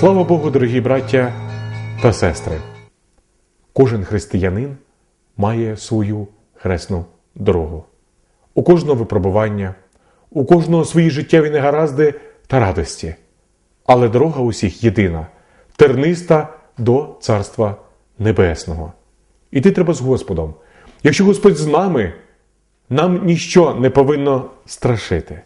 Слава Богу, дорогі браття та сестри! Кожен християнин має свою хресну дорогу. У кожного випробування, у кожного свої життєві негаразди та радості. Але дорога усіх єдина, терниста до Царства Небесного. Іти треба з Господом. Якщо Господь з нами, нам ніщо не повинно страшити.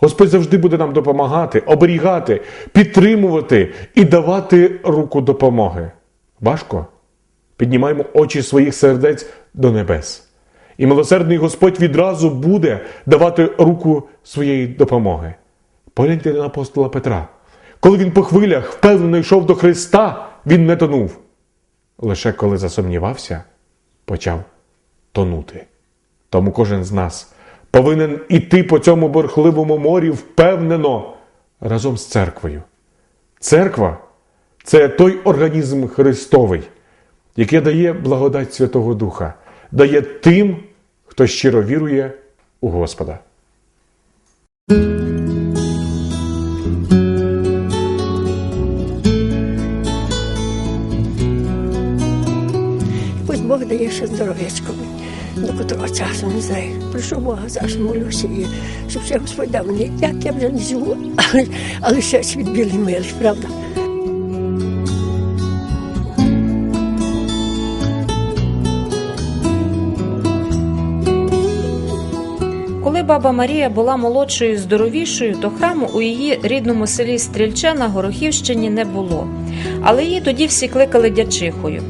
Господь завжди буде нам допомагати, оберігати, підтримувати і давати руку допомоги. Важко? Піднімаємо очі своїх сердець до небес. І милосердний Господь відразу буде давати руку своєї допомоги. Погляньте на апостола Петра. Коли він по хвилях впевнено йшов до Христа, він не тонув. Лише коли засумнівався, почав тонути. Тому кожен з нас повинен іти по цьому бурхливому морі впевнено разом з церквою. Церква це той організм Христовий, який дає благодать Святого Духа, дає тим, хто щиро вірує у Господа. Бог дає ще здоров'ячко мені, до котрого часу не знаю. Прошу Бога, завжди молюся, і щоб ще Господь дав мені, як я вже не живу, але, але ще світ білий милий, правда. Коли баба Марія була молодшою і здоровішою, то храму у її рідному селі Стрільче на Горохівщині не було. Але її тоді всі кликали дячихою.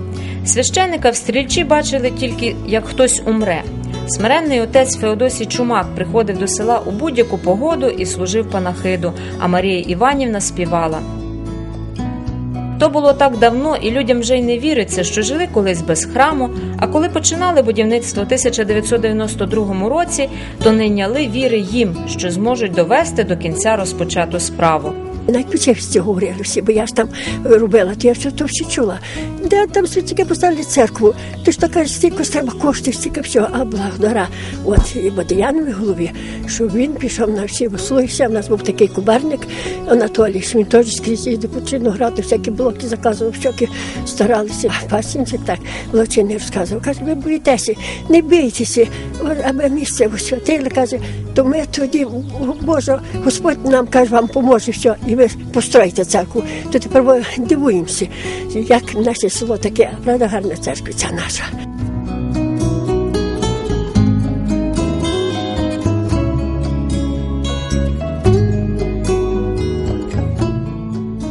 Священника в стрільчі бачили тільки як хтось умре. Смиренний отець Феодосій Чумак приходив до села у будь-яку погоду і служив панахиду, а Марія Іванівна співала. То було так давно, і людям вже й не віриться, що жили колись без храму. А коли починали будівництво в 1992 році, то не няли віри їм, що зможуть довести до кінця розпочату справу. Навіть почерсті говорили всі, бо я ж там робила, то я все то всі чула. Де там світики поставили церкву? Ти ж то кажеш, стільки треба коштів, стільки всього, а благодара. От і Бодиянові голові, що він пішов на всі услуги. Все, в нас був такий кубарник Анатолій, що він теж скрізь їздив по Чорнограду, всякі блоки заказував, всякі старалися. Пасінчик так Волочини розказував. Каже, ви боїтеся, не бійтеся, аби місце освятили, каже, то ми тоді, Боже, Господь нам каже, вам поможе все, і ви построїте церкву. То тепер ми дивуємося, як наше село таке, правда, гарна церква ця наша.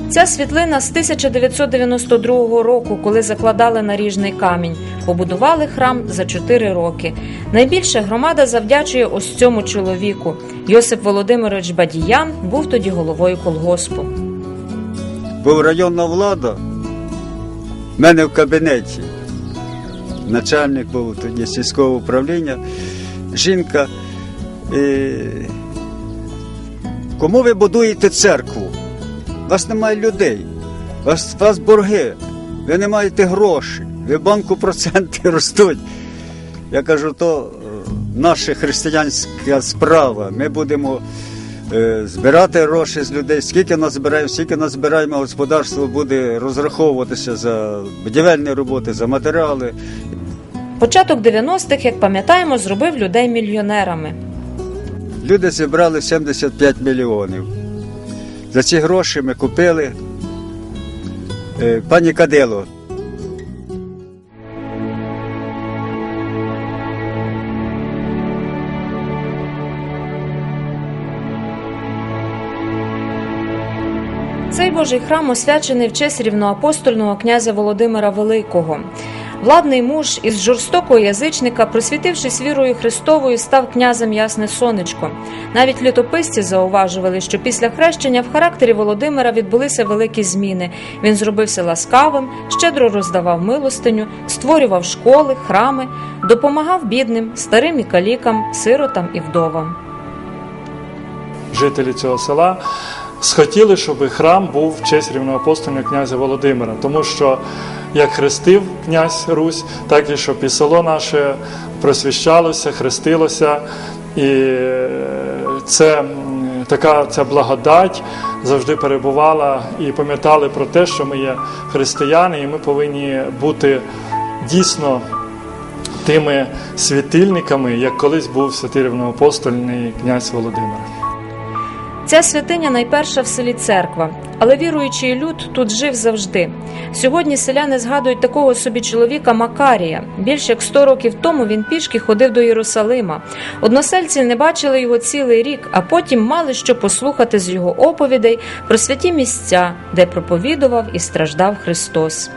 Ця світлина з 1992 року, коли закладали наріжний камінь, побудували храм за 4 роки. Найбільше громада завдячує ось цьому чоловіку. Йосип Володимирович Бадіян був тоді головою колгоспу. був районна влада, в мене в кабінеті. Начальник був тоді сільського управління, жінка. І... Кому ви будуєте церкву? У вас немає людей, у вас, у вас борги, ви не маєте грошей, в банку проценти ростуть. Я кажу, то е, наша християнська справа. Ми будемо е, збирати гроші з людей. Скільки нас збираємо, скільки нас збираємо, господарство буде розраховуватися за будівельні роботи, за матеріали. Початок 90-х, як пам'ятаємо, зробив людей мільйонерами. Люди зібрали 75 мільйонів. За ці гроші ми купили е, пані Кадило. Цей Божий храм освячений в честь рівноапостольного князя Володимира Великого. Владний муж із жорстокого язичника, просвітившись вірою Христовою, став князем Ясне Сонечко. Навіть літописці зауважували, що після хрещення в характері Володимира відбулися великі зміни. Він зробився ласкавим, щедро роздавав милостиню, створював школи, храми, допомагав бідним, старим і калікам, сиротам і вдовам. жителі цього села схотіли, щоб храм був в честь рівноапостольного князя Володимира, тому що як хрестив князь Русь, так і щоб і село наше просвіщалося, хрестилося. І е, це така ця благодать завжди перебувала і пам'ятали про те, що ми є християни, і ми повинні бути дійсно тими світильниками, як колись був святий рівноапостольний князь Володимир. Ця святиня найперша в селі церква, але віруючий люд тут жив завжди. Сьогодні селяни згадують такого собі чоловіка Макарія. Більш як 100 років тому він пішки ходив до Єрусалима. Односельці не бачили його цілий рік, а потім мали що послухати з його оповідей про святі місця, де проповідував і страждав Христос.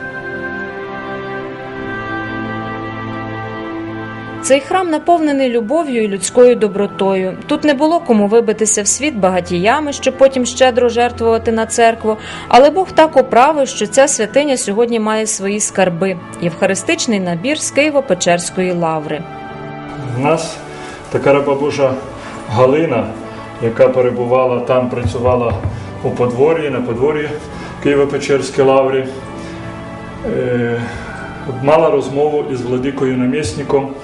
Цей храм наповнений любов'ю і людською добротою. Тут не було кому вибитися в світ багатіями, щоб потім щедро жертвувати на церкву. Але Бог так управив, що ця святиня сьогодні має свої скарби євхаристичний набір з Києво-Печерської лаври. У нас така раба Божа Галина, яка перебувала там, працювала у подвор'ї, на подвор'ї Києво-Печерській лаврі, е, мала розмову із владикою намісником,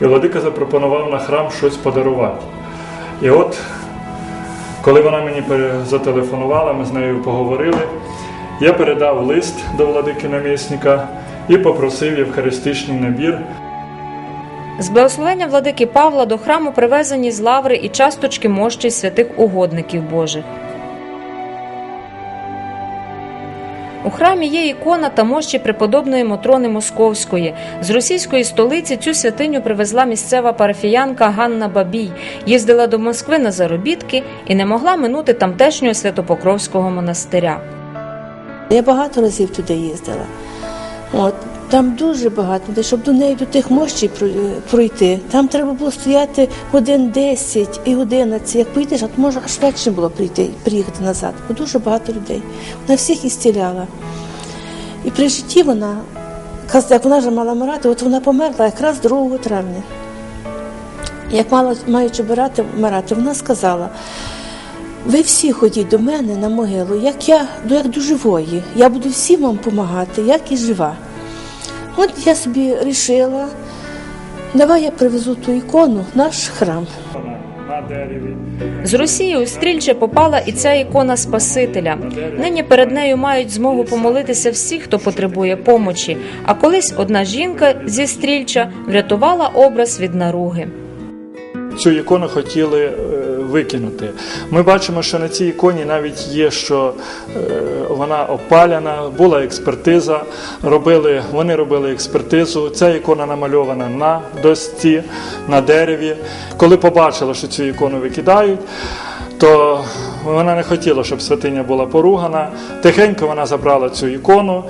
і владика запропонував на храм щось подарувати. І от, коли вона мені зателефонувала, ми з нею поговорили, я передав лист до владики намісника і попросив євхаристичний набір З благословення владики Павла до храму привезені з лаври і часточки мощі святих угодників Божих. У храмі є ікона та мощі преподобної Мотрони Московської. З російської столиці цю святиню привезла місцева парафіянка Ганна Бабій. Їздила до Москви на заробітки і не могла минути тамтешнього Святопокровського монастиря. Я багато разів туди їздила. От, там дуже багато, де, щоб до неї до тих мощей пройти. Там треба було стояти годин 10 і 11. Як поїдеш, то може аж швидше було прийти, приїхати назад, бо дуже багато людей. Вона всіх ісціляла. І при житті вона, як вона вже мала вмирати, от вона померла якраз 2 травня. Як мала, маючи вмирати, вмирати, вона сказала, ви всі ходіть до мене на могилу, як я як до живої. Я буду всім вам допомагати, як і жива. От я собі вирішила, давай я привезу ту ікону в наш храм. З Росії у стрільче попала і ця ікона Спасителя. Нині перед нею мають змогу помолитися всі, хто потребує помочі. А колись одна жінка зі стрільча врятувала образ від наруги. Цю ікону хотіли е, викинути. Ми бачимо, що на цій іконі навіть є, що е, вона опаляна, була експертиза. Робили, вони робили експертизу. Ця ікона намальована на досці, на дереві. Коли побачили, що цю ікону викидають, то вона не хотіла, щоб святиня була поругана. Тихенько вона забрала цю ікону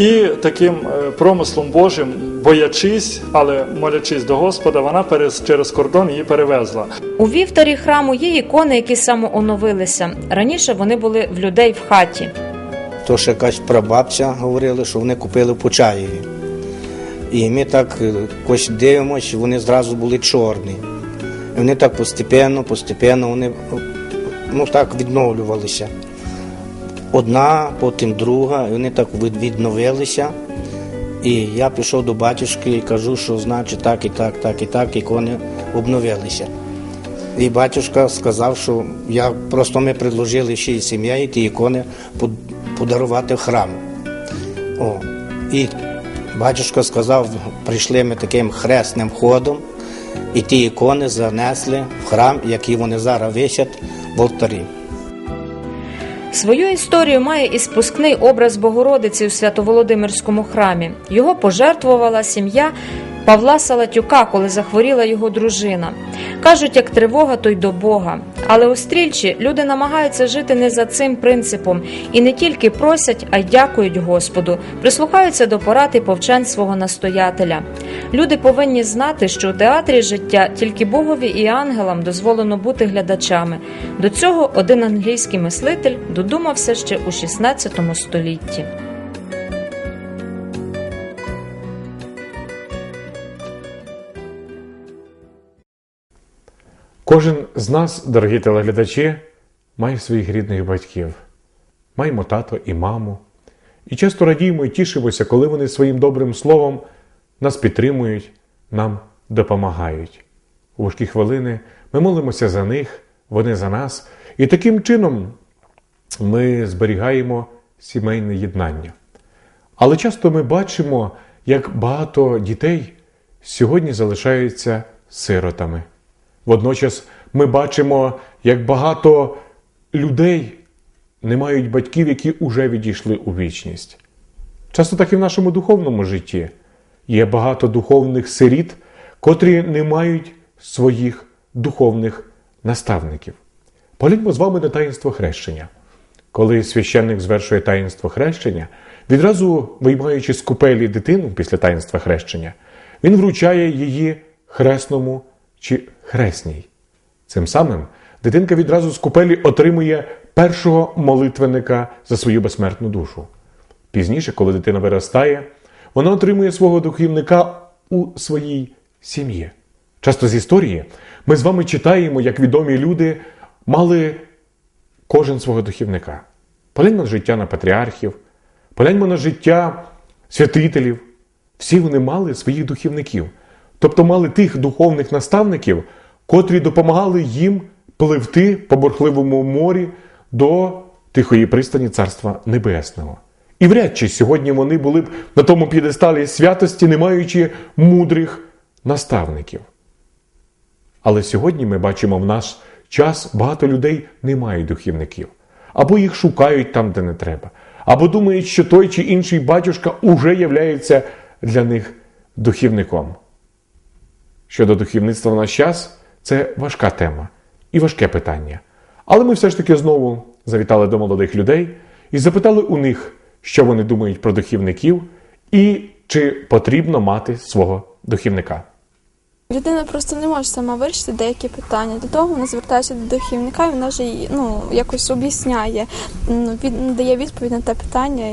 і таким е, промислом Божим, боячись, але молячись до Господа, вона через кордон її перевезла. У вівтарі храму є ікони, які самооновилися. Раніше вони були в людей в хаті. То ще якась прабабця говорила, що вони купили в Почаєві. І ми так е, якось дивимося, вони зразу були чорні. І вони так постепенно, постепенно вони ну, так відновлювалися. Одна, потім друга, і вони так відновилися. І я пішов до батюшки і кажу, що значить так і так, так і так, ікони обновилися. І батюшка сказав, що я просто ми предложили всій сім'ї ті ікони подарувати в храм. О, і батюшка сказав, прийшли ми таким хресним ходом, і ті ікони занесли в храм, які вони зараз висять в алтарі. Свою історію має і спускний образ Богородиці у Свято-Володимирському храмі. Його пожертвувала сім'я Павла Салатюка, коли захворіла його дружина. Кажуть, як тривога, то й до Бога. Але у стрільчі люди намагаються жити не за цим принципом і не тільки просять, а й дякують Господу, прислухаються до порад і повчань свого настоятеля. Люди повинні знати, що у театрі життя тільки Богові і ангелам дозволено бути глядачами. До цього один англійський мислитель додумався ще у 16 столітті. Кожен з нас, дорогі телеглядачі, має своїх рідних батьків. Маємо тато і маму. І часто радіємо і тішимося, коли вони своїм добрим словом нас підтримують, нам допомагають. У важкі хвилини ми молимося за них, вони за нас, і таким чином ми зберігаємо сімейне єднання. Але часто ми бачимо, як багато дітей сьогодні залишаються сиротами. Водночас ми бачимо, як багато людей не мають батьків, які уже відійшли у вічність. Часто так і в нашому духовному житті є багато духовних сиріт, котрі не мають своїх духовних наставників. Погляньмо з вами на таїнство хрещення. Коли священник звершує таїнство хрещення, відразу виймаючи з купелі дитину після таїнства хрещення, він вручає її хресному чи хресній. Цим самим дитинка відразу з купелі отримує першого молитвенника за свою безсмертну душу. Пізніше, коли дитина виростає, вона отримує свого духовника у своїй сім'ї. Часто з історії ми з вами читаємо, як відомі люди мали кожен свого духівника. Погляньмо на життя на патріархів, погляньмо на життя святителів. Всі вони мали своїх духівників, тобто мали тих духовних наставників, котрі допомагали їм пливти по бурхливому морі до тихої пристані Царства Небесного. І вряд чи сьогодні вони були б на тому п'єдесталі святості, не маючи мудрих наставників. Але сьогодні ми бачимо в наш час багато людей не мають духівників, або їх шукають там, де не треба, або думають, що той чи інший батюшка уже являється для них духівником. Щодо духівництва в наш час, це важка тема і важке питання. Але ми все ж таки знову завітали до молодих людей і запитали у них, що вони думають про духівників і чи потрібно мати свого духівника. Людина просто не може сама вирішити деякі питання. Для того вона звертається до духівника, і вона вже ну, якось об'ясняє, ну, від, дає відповідь на те питання,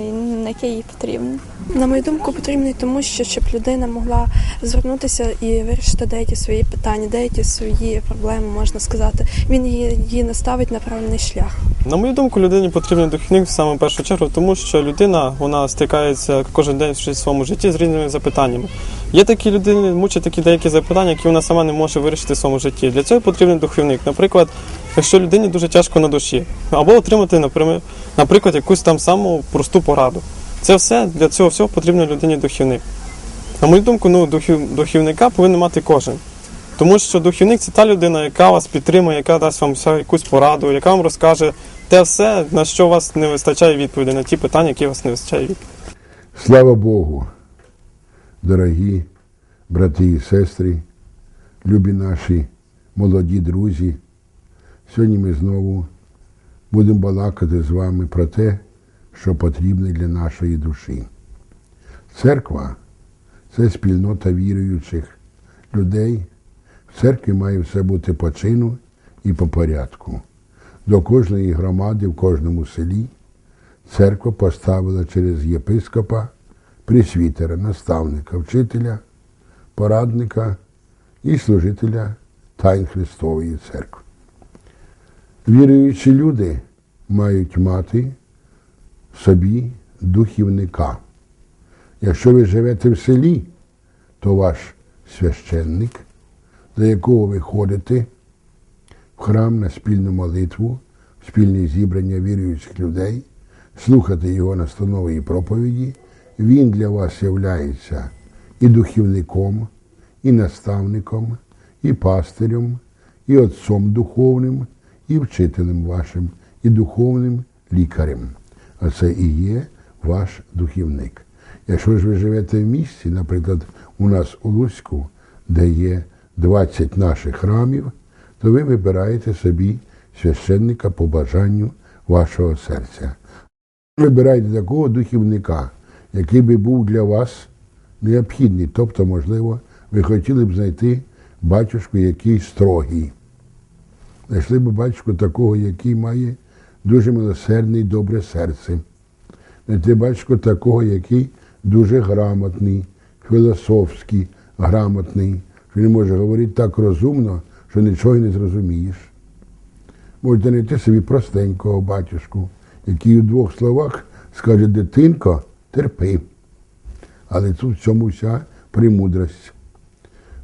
на яке їй потрібно. На мою думку, потрібний тому, що щоб людина могла звернутися і вирішити деякі свої питання, деякі свої проблеми, можна сказати. Він її, її наставить на правильний шлях. На мою думку, людині потрібен духовник саме першу чергу, тому що людина вона стикається кожен день в своєму житті з різними запитаннями. Є такі людини, мучать такі деякі запитання, які вона сама не може вирішити в своєму житті. Для цього потрібен духовник. Наприклад, якщо людині дуже тяжко на душі, або отримати, наприклад, якусь там саму просту пораду. Це все для цього всього потрібен людині духовник. На мою думку, ну, духів, духовника повинен мати кожен. Тому що духовник це та людина, яка вас підтримує, яка дасть вам якусь пораду, яка вам розкаже те все, на що у вас не вистачає відповіді, на ті питання, які у вас не вистачає відповіді. Слава Богу, дорогі брати і сестри, любі наші молоді друзі. Сьогодні ми знову будемо балакати з вами про те, що потрібно для нашої душі. Церква це спільнота віруючих людей. В церкві має все бути по чину і по порядку. До кожної громади в кожному селі церква поставила через єпископа, пресвітера, наставника, вчителя, порадника і служителя Тайн Христової церкви. Віруючі люди мають мати собі духівника. Якщо ви живете в селі, то ваш священник, за якого ви ходите в храм на спільну молитву, в спільне зібрання віруючих людей, слухати його настанови і проповіді, він для вас являється і духівником, і наставником, і пастирем, і отцом духовним, і вчителем вашим, і духовним лікарем. А це і є ваш духівник. Якщо ж ви живете в місті, наприклад, у нас у Луцьку, де є 20 наших храмів, то ви вибираєте собі священника по бажанню вашого серця. Вибирайте такого духівника, який би був для вас необхідний. Тобто, можливо, ви хотіли б знайти батюшку, який строгий. Знайшли б батюшку такого, який має дуже милосердне і добре серце. Знайти батюшку такого, який дуже грамотний, філософський, грамотний, що не може говорити так розумно, що нічого не зрозумієш. Можете знайти собі простенького батюшку, який у двох словах скаже дитинко, терпи. Але тут в цьому вся премудрость.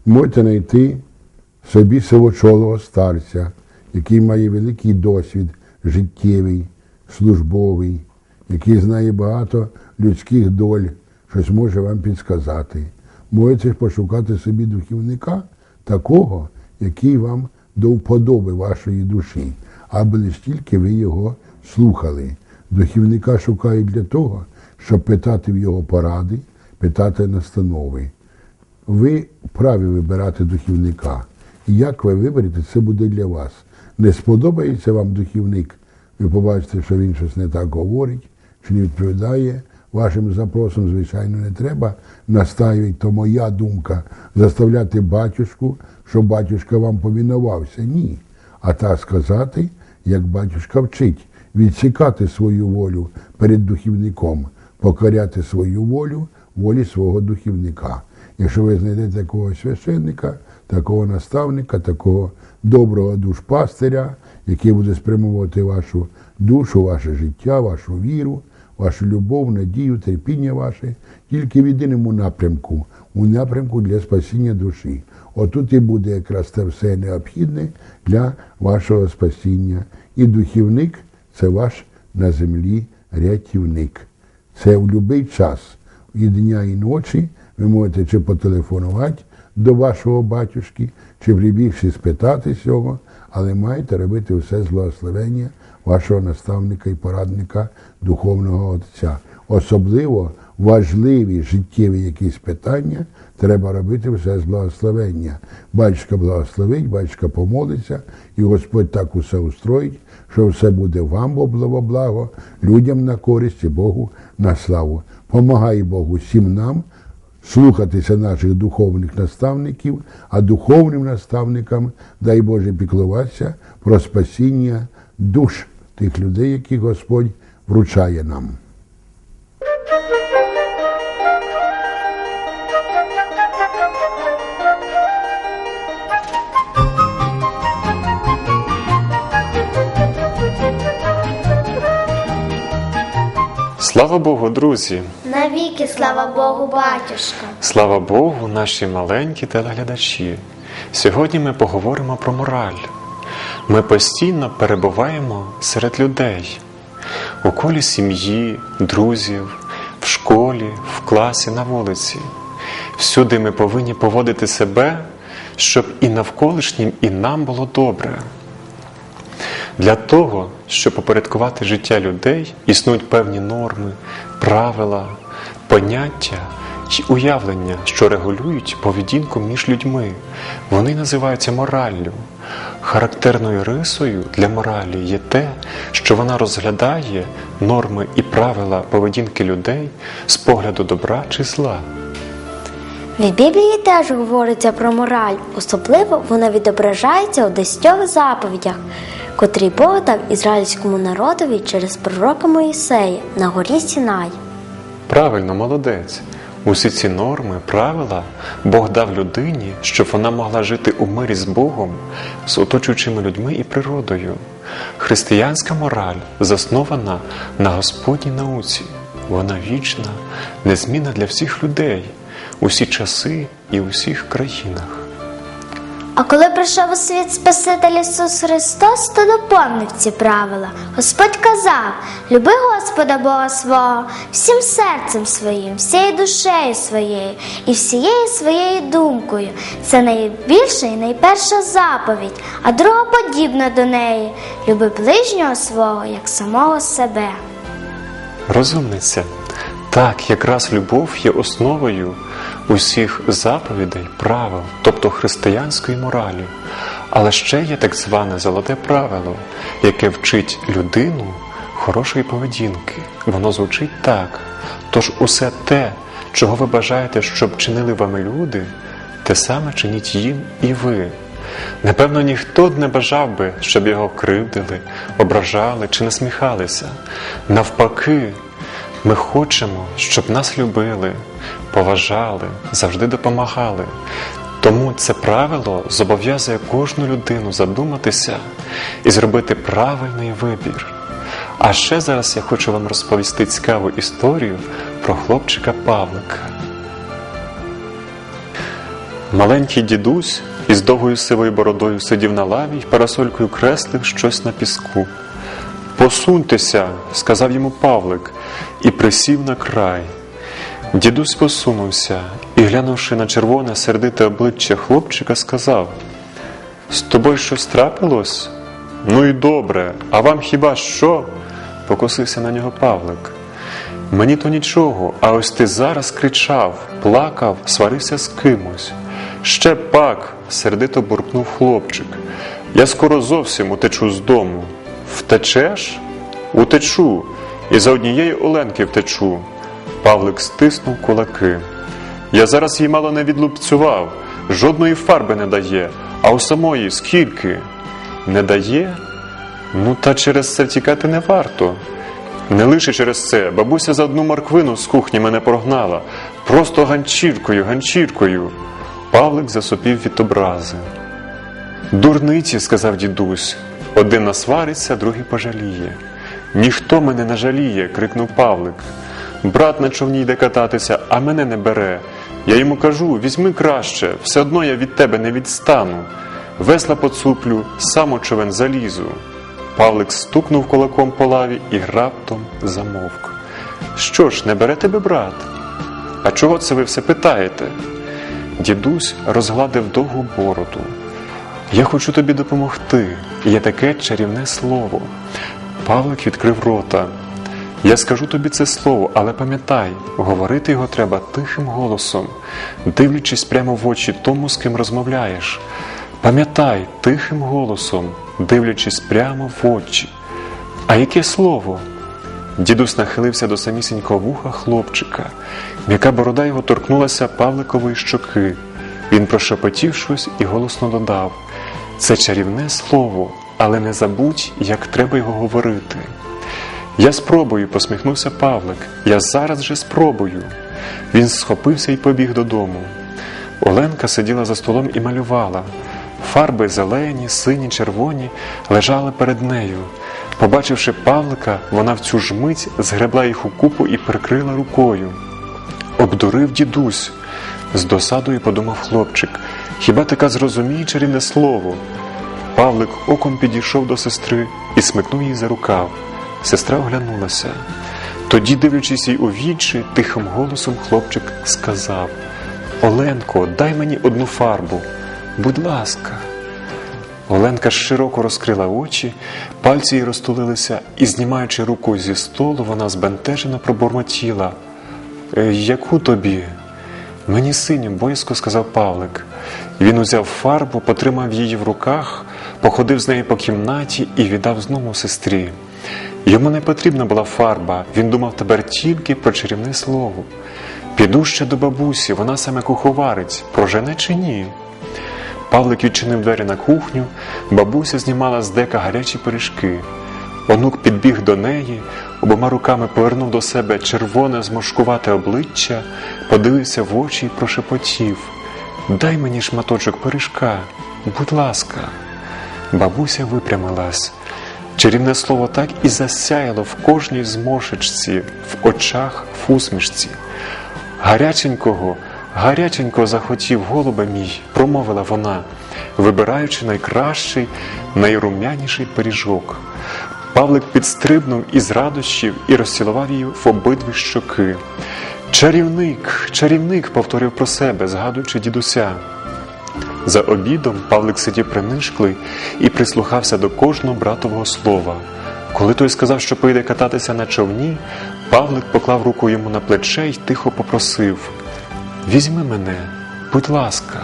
Можете знайти собі сивочолого старця, який має великий досвід життєвий, службовий, який знає багато людських доль, щось може вам підсказати. Можете пошукати собі духівника такого, який вам до вподоби вашої душі, аби лише тільки ви його слухали. Духівника шукають для того, щоб питати в його поради, питати настанови. Ви вправі вибирати духівника. Як ви виберете, це буде для вас. Не сподобається вам духівник, ви побачите, що він щось не так говорить, чи не відповідає вашим запросам, звичайно, не треба настаювати, то моя думка заставляти батюшку, щоб батюшка вам повінувався. Ні. А так сказати, як батюшка вчить, відсікати свою волю перед духівником, покоряти свою волю волі свого духівника. Якщо ви знайдете такого священника, такого наставника, такого доброго душпастиря, який буде спрямовувати вашу душу, ваше життя, вашу віру, вашу любов, надію, терпіння ваше, тільки в єдиному напрямку, у напрямку для спасіння душі. Отут і буде якраз те все необхідне для вашого спасіння. І духівник це ваш на землі рятівник. Це в будь-який час і дня, і ночі ви можете чи потелефонувати до вашого батюшки, чи прибігши спитати цього, але маєте робити все з благословення вашого наставника і порадника духовного отця. Особливо важливі життєві якісь питання треба робити все з благословення. Батюшка благословить, батюшка помолиться, і Господь так усе устроїть, що все буде вам во благо, людям на користь і Богу на славу. Помагай Богу всім нам слухатися наших духовних наставників, а духовним наставникам дай Боже піклуватися про спасіння душ тих людей, які Господь вручає нам. Слава Богу, друзі! Навіки, слава Богу, батюшка. Слава Богу, наші маленькі телеглядачі. Сьогодні ми поговоримо про мораль. Ми постійно перебуваємо серед людей у колі сім'ї, друзів, в школі, в класі, на вулиці. Всюди ми повинні поводити себе, щоб і навколишнім, і нам було добре. Для того, щоб попорядкувати життя людей, існують певні норми, правила, поняття й уявлення, що регулюють поведінку між людьми. Вони називаються мораллю. Характерною рисою для моралі є те, що вона розглядає норми і правила поведінки людей з погляду добра чи зла. В Біблії теж говориться про мораль, особливо вона відображається у десятьох заповідях, котрі Бог дав ізраїльському народові через пророка Моїсея на горі Сінай. Правильно, молодець. Усі ці норми, правила Бог дав людині, щоб вона могла жити у мирі з Богом, з оточуючими людьми і природою. Християнська мораль заснована на Господній науці. Вона вічна, незмінна для всіх людей, усі часи і у всіх країнах. А коли прийшов у світ Спаситель Ісус Христос, то доповнив ці правила. Господь казав: люби Господа Бога свого всім серцем своїм, всією душею своєю і всією своєю думкою. Це найбільша і найперша заповідь, а друга подібна до неї. Люби ближнього свого як самого себе. Розумниця. Так, якраз любов є основою усіх заповідей, правил, тобто християнської моралі. Але ще є так зване золоте правило, яке вчить людину хорошої поведінки. Воно звучить так. Тож усе те, чого ви бажаєте, щоб чинили вами люди, те саме чиніть їм і ви. Напевно, ніхто не бажав би, щоб його кривдили, ображали чи насміхалися. Навпаки, ми хочемо, щоб нас любили, поважали, завжди допомагали. Тому це правило зобов'язує кожну людину задуматися і зробити правильний вибір. А ще зараз я хочу вам розповісти цікаву історію про хлопчика Павлика. Маленький дідусь із довгою сивою бородою сидів на лаві й парасолькою креслив щось на піску. Посуньтеся, сказав йому Павлик, і присів на край. Дідусь посунувся і, глянувши на червоне сердите обличчя хлопчика, сказав: З тобою щось трапилось? Ну і добре, а вам хіба що? покосився на нього Павлик. Мені то нічого, а ось ти зараз кричав, плакав, сварився з кимось. Ще пак, сердито буркнув хлопчик. Я скоро зовсім утечу з дому. Втечеш? Утечу. І за однієї Оленки втечу. Павлик стиснув кулаки. Я зараз її мало не відлупцював, жодної фарби не дає, а у самої скільки? Не дає? Ну, та через це втікати не варто. Не лише через це, бабуся за одну морквину з кухні мене прогнала. Просто ганчіркою, ганчіркою. Павлик засопів від образи. Дурниці, сказав дідусь. Один насвариться, другий пожаліє. Ніхто мене не жаліє, крикнув Павлик. Брат на човні йде кататися, а мене не бере. Я йому кажу: візьми краще, все одно я від тебе не відстану. Весла поцуплю, сам човен залізу. Павлик стукнув кулаком по лаві і раптом замовк. Що ж, не бере тебе брат? А чого це ви все питаєте? Дідусь розгладив довгу бороду. Я хочу тобі допомогти. Є таке чарівне слово. Павлик відкрив рота. Я скажу тобі це слово, але пам'ятай, говорити його треба тихим голосом, дивлячись прямо в очі тому, з ким розмовляєш. Пам'ятай тихим голосом, дивлячись прямо в очі. А яке слово? Дідусь нахилився до самісінького вуха хлопчика. М'яка борода його торкнулася Павликової щоки. Він прошепотів щось і голосно додав: Це чарівне слово, але не забудь, як треба його говорити. Я спробую, посміхнувся Павлик. Я зараз же спробую. Він схопився і побіг додому. Оленка сиділа за столом і малювала. Фарби зелені, сині, червоні лежали перед нею. Побачивши Павлика, вона в цю ж мить згребла їх у купу і прикрила рукою. Обдурив дідусь. З досадою подумав хлопчик. Хіба така зрозуміє чарівне слово? Павлик оком підійшов до сестри і смикнув її за рукав. Сестра оглянулася. Тоді, дивлячись їй у вічі, тихим голосом хлопчик сказав: Оленко, дай мені одну фарбу. Будь ласка. Оленка широко розкрила очі, пальці їй розтулилися, і, знімаючи руку зі столу, вона збентежено пробормотіла. «Е, Яку тобі? Мені синю, боязко сказав Павлик. Він узяв фарбу, потримав її в руках, походив з нею по кімнаті і віддав знову сестрі. Йому не потрібна була фарба, він думав тепер тільки про чарівне слово. Піду ще до бабусі, вона саме куховарить, прожене чи ні? Павлик відчинив двері на кухню, бабуся знімала з дека гарячі пиріжки. Онук підбіг до неї, обома руками повернув до себе червоне зморшкувате обличчя, подивився в очі і прошепотів Дай мені шматочок пиріжка, будь ласка. Бабуся випрямилась. Чарівне слово так і засяяло в кожній зморшечці, в очах, в усмішці. Гаряченького, гаряченького захотів голубе мій, промовила вона, вибираючи найкращий, найрум'яніший пиріжок. Павлик підстрибнув із радощів і розцілував її в обидві щоки. Чарівник, чарівник, повторив про себе, згадуючи дідуся. За обідом Павлик сидів принишклий і прислухався до кожного братового слова. Коли той сказав, що поїде кататися на човні, Павлик поклав руку йому на плече й тихо попросив Візьми мене, будь ласка.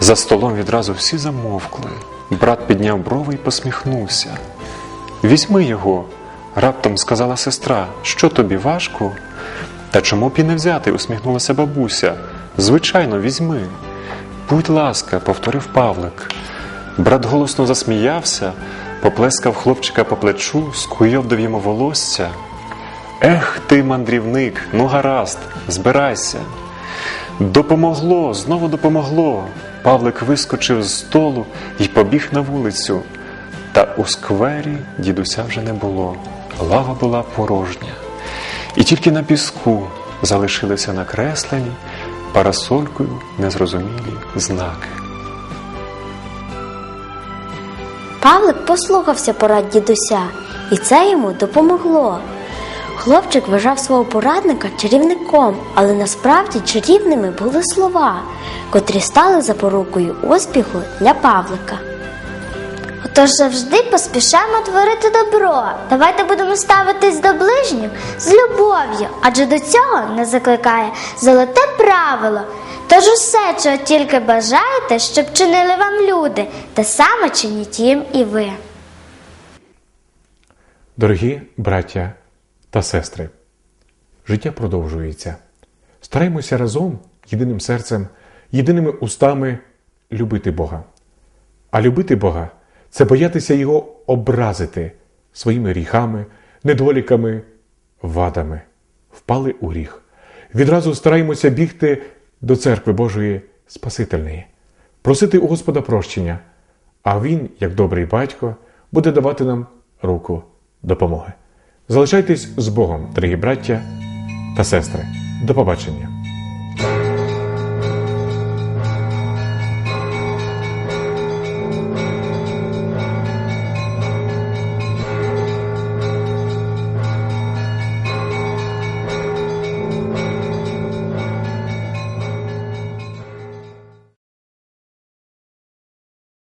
За столом відразу всі замовкли. Брат підняв брови і посміхнувся. Візьми його, раптом сказала сестра. Що тобі важко? Та чому б і не взяти? усміхнулася бабуся. Звичайно, візьми. Будь ласка, повторив Павлик. Брат голосно засміявся, поплескав хлопчика по плечу, скуйовдив йому волосся. Ех ти, мандрівник, ну гаразд, збирайся. Допомогло, знову допомогло. Павлик вискочив з столу і побіг на вулицю. Та у сквері дідуся вже не було. Лава була порожня і тільки на піску залишилися накреслені парасолькою незрозумілі знаки. Павлик послухався порад дідуся, і це йому допомогло. Хлопчик вважав свого порадника чарівником, але насправді чарівними були слова, котрі стали запорукою успіху для Павлика. Отож завжди поспішаємо творити добро. Давайте будемо ставитись до ближніх з любов'ю, адже до цього не закликає золоте правило. Тож усе, чого тільки бажаєте, щоб чинили вам люди, те саме чиніть їм і ви. Дорогі браття та сестри, життя продовжується. Стараймося разом, єдиним серцем, єдиними устами любити Бога. А любити Бога це боятися Його образити своїми гріхами, недоліками, вадами. Впали у гріх. Відразу стараємося бігти до церкви Божої Спасительної, просити у Господа прощення, а Він, як добрий батько, буде давати нам руку допомоги. Залишайтесь з Богом, дорогі браття та сестри. До побачення!